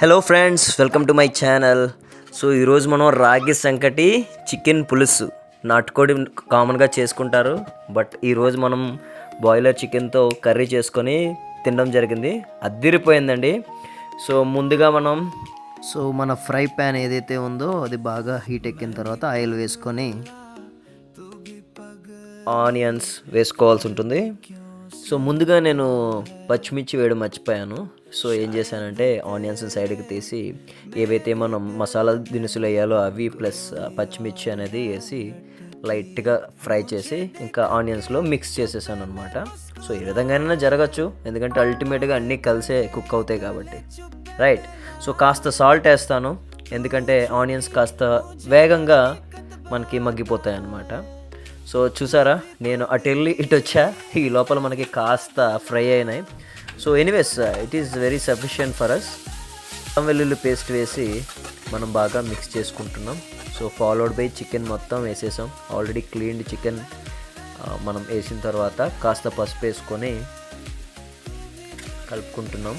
Hello friends welcome to my channel so ఈరోజు మనం రాగి సంకటి చికెన్ పులుసు నాటుకోడి కామన్గా చేసుకుంటారు. బట్ ఈరోజు మనం బాయిలర్ చికెన్తో కర్రీ చేసుకొని తినడం జరిగింది. అద్దిరిపోయిందండి. సో ముందుగా మనం సో మన ఫ్రై ప్యాన్ ఏదైతే ఉందో అది బాగా హీట్ ఎక్కిన తర్వాత ఆయిల్ వేసుకొని ఆనియన్స్ వేసుకోవాల్సి ఉంటుంది. సో ముందుగా నేను పచ్చిమిర్చి వేయడం మర్చిపోయాను. సో ఏం చేశానంటే ఆనియన్స్ సైడ్కి తీసి ఏవైతే మనం మసాలా దినుసులు వేయాలో అవి ప్లస్ పచ్చిమిర్చి అనేది వేసి లైట్గా ఫ్రై చేసి ఇంకా ఆనియన్స్లో మిక్స్ చేసేసాను అనమాట సో ఈ విధంగానైనా జరగచ్చు ఎందుకంటే అల్టిమేట్గా అన్నీ కలిసే కుక్ అవుతాయి కాబట్టి. రైట్. సో కాస్త సాల్ట్ వేస్తాను ఎందుకంటే ఆనియన్స్ కాస్త వేగంగా మనకి మగ్గిపోతాయి అన్నమాట సో చూసారా నేను అటు వెళ్ళి ఇటు వచ్చా ఈ లోపల మనకి కాస్త ఫ్రై అయినాయి. So anyways it is very sufficient for us అల్లం వెల్లుల్లి పేస్ట్ వేసి మనం బాగా మిక్స్ చేసుకుంటున్నాం. సో ఫాలోడ్ బై చికెన్ మొత్తం వేసేసాం. ఆల్రెడీ క్లీన్డ్ చికెన్ మనం వేసిన తర్వాత కాస్త పసుపు వేసుకొని కలుపుకుంటున్నాం.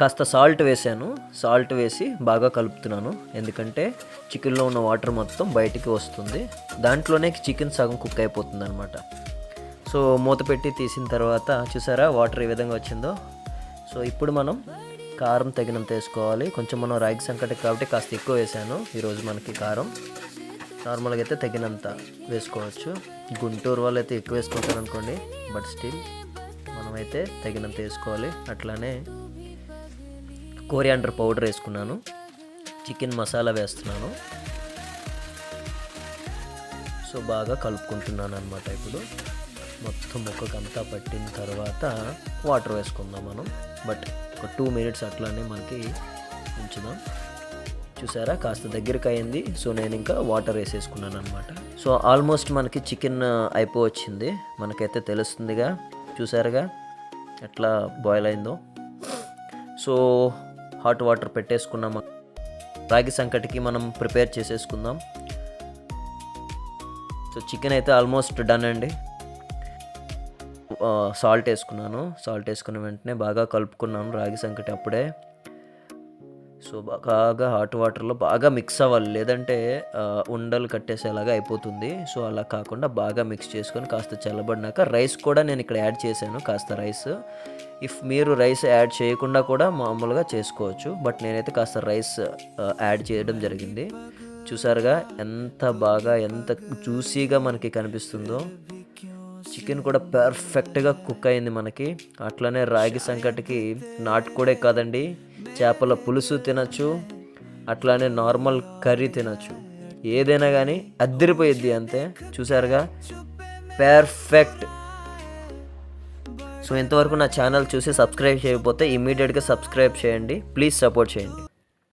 కాస్త సాల్ట్ వేసాను సాల్ట్ వేసి బాగా కలుపుతున్నాను. ఎందుకంటే చికెన్లో ఉన్న వాటర్ మొత్తం బయటికి వస్తుంది. దాంట్లోనే చికెన్ సగం కుక్ అయిపోతుంది అనమాట సో మూత పెట్టి తీసిన తర్వాత చూసారా వాటర్ ఏ విధంగా వచ్చిందో? సో ఇప్పుడు మనం కారం తగినంత వేసుకోవాలి. కొంచెం మనం రాగి సంకట కాబట్టి కాస్త ఎక్కువ వేసాను ఈరోజు మనకి కారం నార్మల్గా అయితే తగినంత వేసుకోవచ్చు. గుంటూరు వాళ్ళు అయితే ఎక్కువ వేసుకుంటారు అనుకోండి బట్ స్టిల్ మనమైతే తగినంత వేసుకోవాలి. అట్లానే కోరియాండర్ పౌడర్ వేసుకున్నాను. చికెన్ మసాలా వేస్తున్నాను. సో బాగా కలుపుకుంటున్నాను అనమాట ఇప్పుడు. మొత్తం ముక్కకంతా పట్టిన తర్వాత వాటర్ వేసుకుందాం మనం. బట్ ఒక టూ మినిట్స్ అట్లానే మనకి ఉంచుదాం. చూసారా? కాస్త దగ్గరికి అయింది సో నేను ఇంకా వాటర్ వేసేసుకున్నాను అనమాట సో ఆల్మోస్ట్ మనకి చికెన్ అయిపోవచ్చింది. మనకైతే తెలుస్తుందిగా. చూసారుగా? ఎట్లా బాయిల్ అయిందో. సో హాట్ వాటర్ పెట్టేసుకున్నాం. రాగి సంకటికి మనం ప్రిపేర్ చేసేసుకుందాం. సో చికెన్ అయితే ఆల్మోస్ట్ డన్ అండి. సాల్ట్ వేసుకున్నాను. సాల్ట్ వేసుకున్న వెంటనే బాగా కలుపుకున్నాను రాగి సంకటి అప్పుడే. సో బాగా హాట్ వాటర్లో బాగా మిక్స్ అవ్వాలి. లేదంటే ఉండలు కట్టేసేలాగా అయిపోతుంది. సో అలా కాకుండా బాగా మిక్స్ చేసుకొని కాస్త చల్లబడినాక రైస్ కూడా నేను ఇక్కడ యాడ్ చేశాను కాస్త రైస్. ఇఫ్ మీరు రైస్ యాడ్ చేయకుండా కూడా మామూలుగా చేసుకోవచ్చు. బట్ నేనైతే కాస్త రైస్ యాడ్ చేయడం జరిగింది. చూసారుగా ఎంత బాగా ఎంత జ్యూసీగా మనకి కనిపిస్తుందో. చికెన్ కూడా పర్ఫెక్ట్గా కుక్ అయింది మనకి. అట్లనే రాగి సంకటికి నాటు కూడా కాదండి. చేపల పులుసు తినచ్చు అట్లానే నార్మల్ కర్రీ తినచ్చు. ఏదైనా కానీ అద్దరిపోయిద్ది అంతే. చూసారుగా? పర్ఫెక్ట్ సో ఇంతవరకు నా ఛానల్ చూసి సబ్స్క్రైబ్ చేయకపోతే ఇమీడియట్గా సబ్స్క్రైబ్ చేయండి. ప్లీజ్ సపోర్ట్ చేయండి.